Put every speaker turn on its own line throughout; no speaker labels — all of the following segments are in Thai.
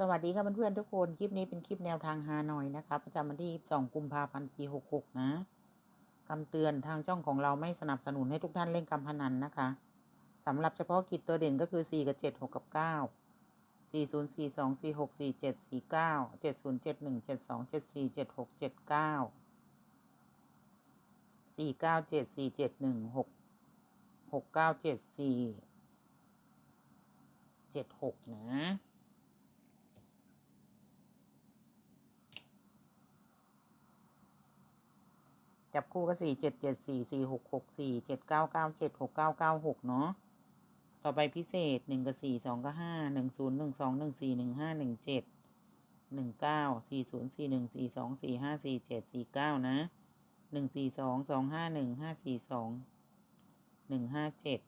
สวัสดีค่ะเพื่อนๆทุกคน คลิปนี้เป็นคลิปแนวทางฮานอยนะคะ ประจำวันที่ 2 กุมภาพันธ์ ปี 66 นะคำเตือนทางช่องของเราไม่สนับสนุนให้ทุกท่านเล่นการพนันนะคะสำหรับเฉพาะกิจตัวเด่นก็คือ 4 กับ 7 6 กับ 9 4 0 4 2 4 6 4 7 4 9 7 0 7 1 7 2 7 4 7 6 7 9 4 9 7 4 7 1 6 6 9 7 4 7 6 นะ จับคู่ก็สี่เจ็ดเจ็ดสี่สี่หกหกสี่เจ็ดเก้าเก้าเจ็ดหกเก้าเก้าหกเนาะต่อไปพิเศษหนึ่งกับสี่สองกับห้าหนึ่งศูนย์หนึ่งสองหนึ่งสี่หนึ่งห้าหนึ่งเจ็ดหนึ่งเก้าสี่ศูนย์สี่หนึ่งสี่สองสี่ห้าสี่เจ็ดสี่เก้านะหนึ่งสี่สองสองห้าหนึ่งห้าสี่สองหนึ่งห้าเจ็ด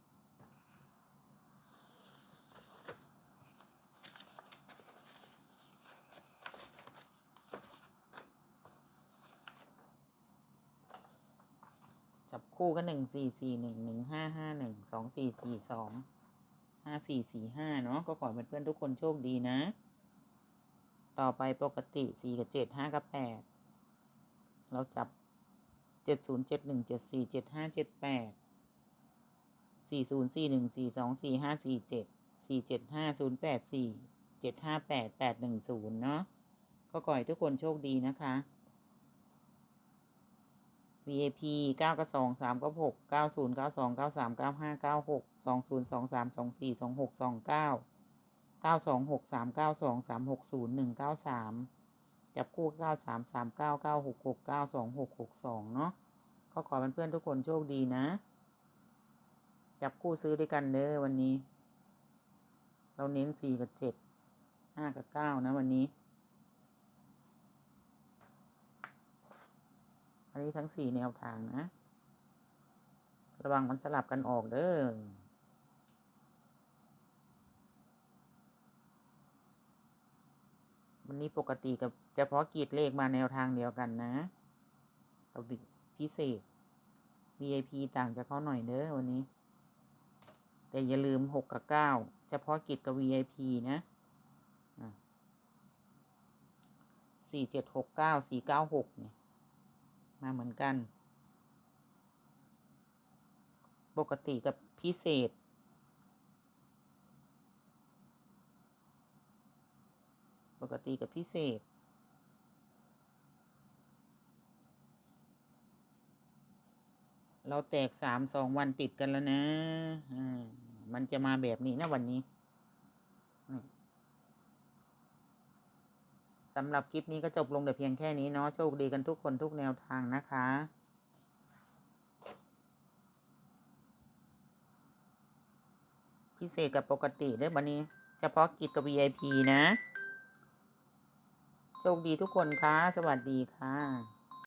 จับคู่ก็หนึ่งสี่สี่หนึ่งหนึ่งห้าห้าหนึ่งสองสี่สี่สองห้าสี่สี่ห้าเนาะก็ขอเพื่อนๆทุกคนโชคดีนะ ต่อไปปกติสี่กับเจ็ดห้ากับแปดเราจับเจ็ดศูนย์เจ็ดหนึ่งเจ็ดสี่เจ็ดห้าเจ็ดแปดสี่ศูนย์สี่หนึ่งสี่สองสี่ห้าสี่เจ็ดสี่เจ็ดห้าศูนย์แปดสี่เจ็ดห้าแปดแปดหนึ่งศูนย์เนาะก็ขอให้ทุกคนโชคดีนะคะ VAP เก้ากับสองสามกับหกเก้าศูนย์เก้าสองเก้าสามเก้าห้าเก้าหกสองศูนย์สองสามสองสี่สองหกสองเก้าเก้าสองหกสามเก้าสองสามหกศูนย์หนึ่งเก้าสามจับคู่เก้าสามสามเก้าเก้าหกหกเก้าสองหกหกสองเนาะก็ขอเพื่อนๆทุกคนโชคดีนะ จับคู่ซื้อด้วยกันเด้อวันนี้ เราเน้นสี่กับเจ็ดห้ากับเก้านะวันนี้ นนี้ทั้งสี่แนวทางนะ ระวังมันสลับกันออกเด้อวันนี้ปกติกับเฉพาะกีดเลขมาแนวทางเดียวกันนะกับพิเศษ VIP ต่างจากเขาหน่อยเด้อวันนี้ แต่อย่าลืมหกกับเก้าเฉพาะกิจกับ VIP นะสี่เจ็ดหกเก้าสี่เก้าหกเนี่ย มาเหมือนกัน ปกติกับพิเศษ ปกติกับพิเศษ เราแตกสามสองวันติดกันแล้วนะอ่ามันจะมาแบบนี้นะวันนี้ สำหรับคลิปนี้ก็จบลงแต่เพียงแค่นี้เนาะโชคดีกันทุกคนทุกแนวทางนะคะพิเศษกับปกติเด้อบันนี้เฉพาะกิจกับ VIP นะ โชคดีทุกคนค่ะ สวัสดีค่ะ